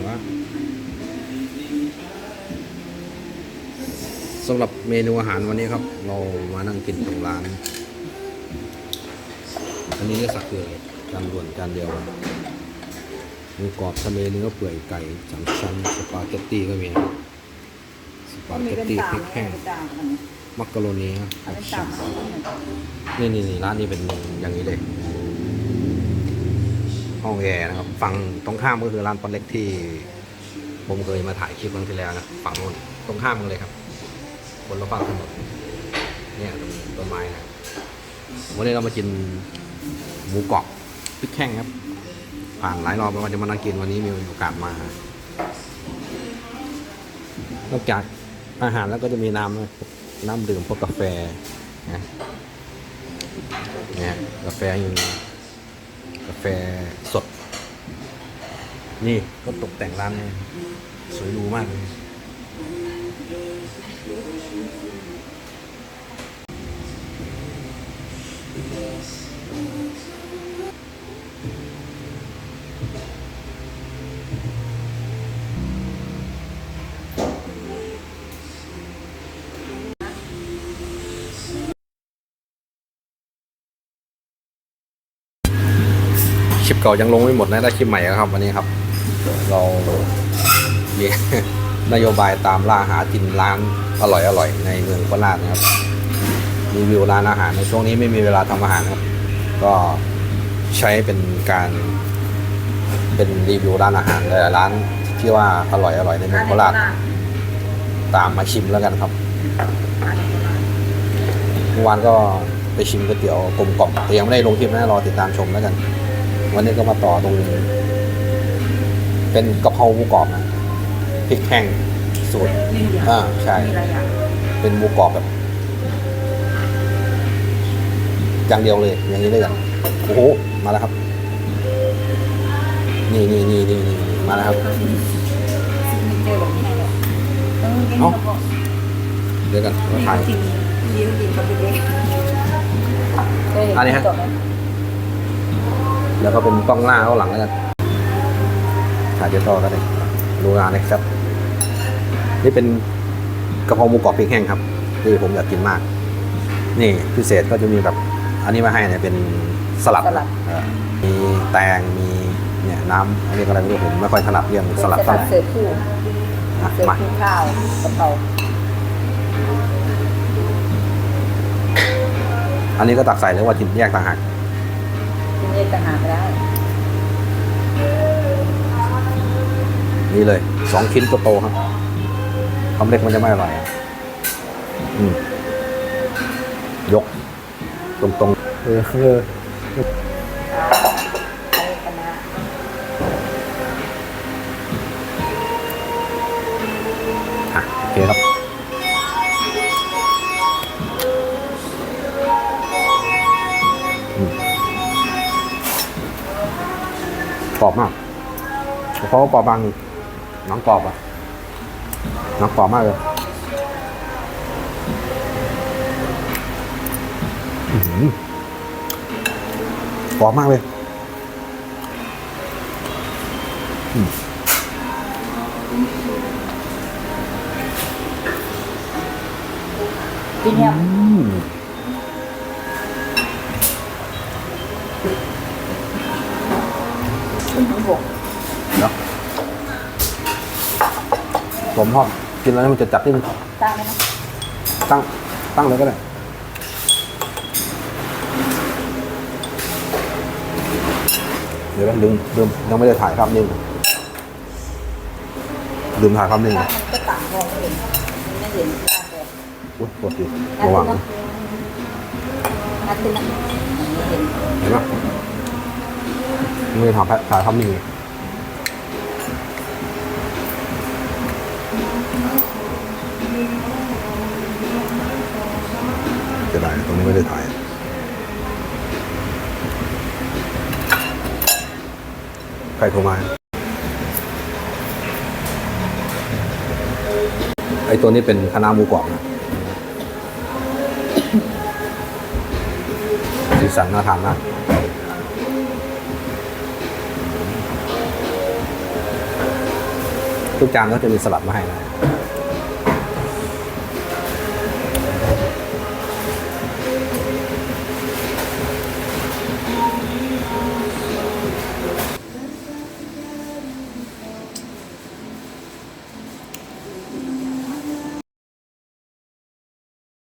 งวะสำหรับเมนูอาหารวันนี้ครับ เรามานั่งกินตรงร้าน อันนี้เรียกสักเกลือจานด่วนจานเดียวหมูกรอบทะเลเนื้อเปื่อยไก่สามชั้นสปาเกตตี้ก็มีนะครับสปามีเกตเป็นตี้ตาพริมกแห้งเป็นตามอันนี้มักกะโรนีครับอันเป็นตามอันนี้นี่นี่นี่ร้านนี้เป็นอย่างนี้เลย ห้องแอร์นะครับฝั่งตรงข้ามก็คือร้านปอนเล็กที่ ผมเคยมาถ่ายคลิปครั้งที่แล้วนะฝั่งโน้นตรงข้ามกันเลยครับคนละฝั่งถนนเนี่ยต้นไม้นะวันนี้เรามากินหมูกรอบพริกแห้งครับ ผ่านหลายรอบแล้วว่าจะมานั่งกินวันนี้มีโอกาสมานอกจากอาหารแล้วก็จะมีน้ำน้ำดื่มพวกกาแฟนะเนี่ยกาแฟยัง กาแฟสด นี่ก็ตกแต่งร้านสวยรูมากเลย ลิปเก่ายังลงไม่หมดนะได้คลิปใหม่แล้วครับวันนี้ครับ เรามีนโยบายตามล่าหากินร้านอร่อยอร่อยในเมืองโคราชนะครับรีวิวร้านอาหารในช่วงนี้ไม่มีเวลาทำอาหารครับ ก็ใช้เป็นการเป็นรีวิวร้านอาหารหลายร้านที่ว่าอร่อยอร่อยในเมืองโคราชตามมาชิมแล้วกันครับเมื่อวานก็ไปชิมก๋วยเตี๋ยวกลมกล่อมแต่ยังไม่ได้ลงคลิปนะรอติดตามชมแล้วกัน วันนี้ก็มาต่อตรงเป็นกะเพราหมูกรอบนะพริกแห้งสูตรมีอย่างอ่าใช่มีหลายอย่างเป็นหมูกรอบแบบอย่างเดียวเลย อย่างนี้เลยกันโอ้โหมาแล้วครับ นี่นี่นี่นี่นี่มาแล้วครับซิกเนเจอร์แบบนี้ให้เลยเออกินเอ้าเขาบอกเดี๋ยวกันนี่ถ่ายกินยิ้มกินเขาไปเด็กเคยเห็อันนี้ฮะจบไหม แล้วก็เป็นกล้องหน้าข้างหลังแล้วกันถ่ายเดี๋ยวต่อกันเลยดูงานนะครับ นี่เป็นกะเพราหมูกรอบพริกแห้งครับที่ผมอยากกินมาก นี่พิเศษก็จะมีแบบอันนี้มาให้เนี่ยเป็นสลัดสลัด เออมีแตงมีเนี่ยน้ำอันนี้อะไรไม่รู้ผมไม่ค่อยถนัดเรื่องสลัดสเท่าลัไหดร่เสิร์ฟคู่อะเสิร์ฟมา คู่ข้าวกะเพราอันนี้ก็ตักใส่หรือว่ากินแยกต่างหาก กินเองต่างหากได้นี่เลยสองชิ้นโตๆครับคำเล็กมันจะไม่อร่อยยก ตรงๆเออ กรอบมากเพราะว่ากรอบบางหนังกรอบอะหนังกรอบมากเลยอื้อหือกรอบมากเลยกินเนี่ย ผมชอบกินแล้วมันจะจัดที่ตั้งไหมนะตั้งตั้งเลยก็ได้เดี๋ยวนะลืมลืมยังไม่ได้ถ่ายภาพนิ่งลืมถ่ายภาพนิ่งตั้นะงมันก็ต่างมองไม่เห็นมันไม่เห็นตั้งเลยอุ้ยปวดอยู่นัดระหตึว่างงนะนัดตึงนะไม่เห็นเห็นไหมไม่ได้ถ่ายภาพถ่ายภาพนิ่ง ใครโทรมา ไอตัวนี้เป็นคณะมูกรอบนะสีสันน่าทานมากทุกจานก็จะมีสลัดมาให้นะ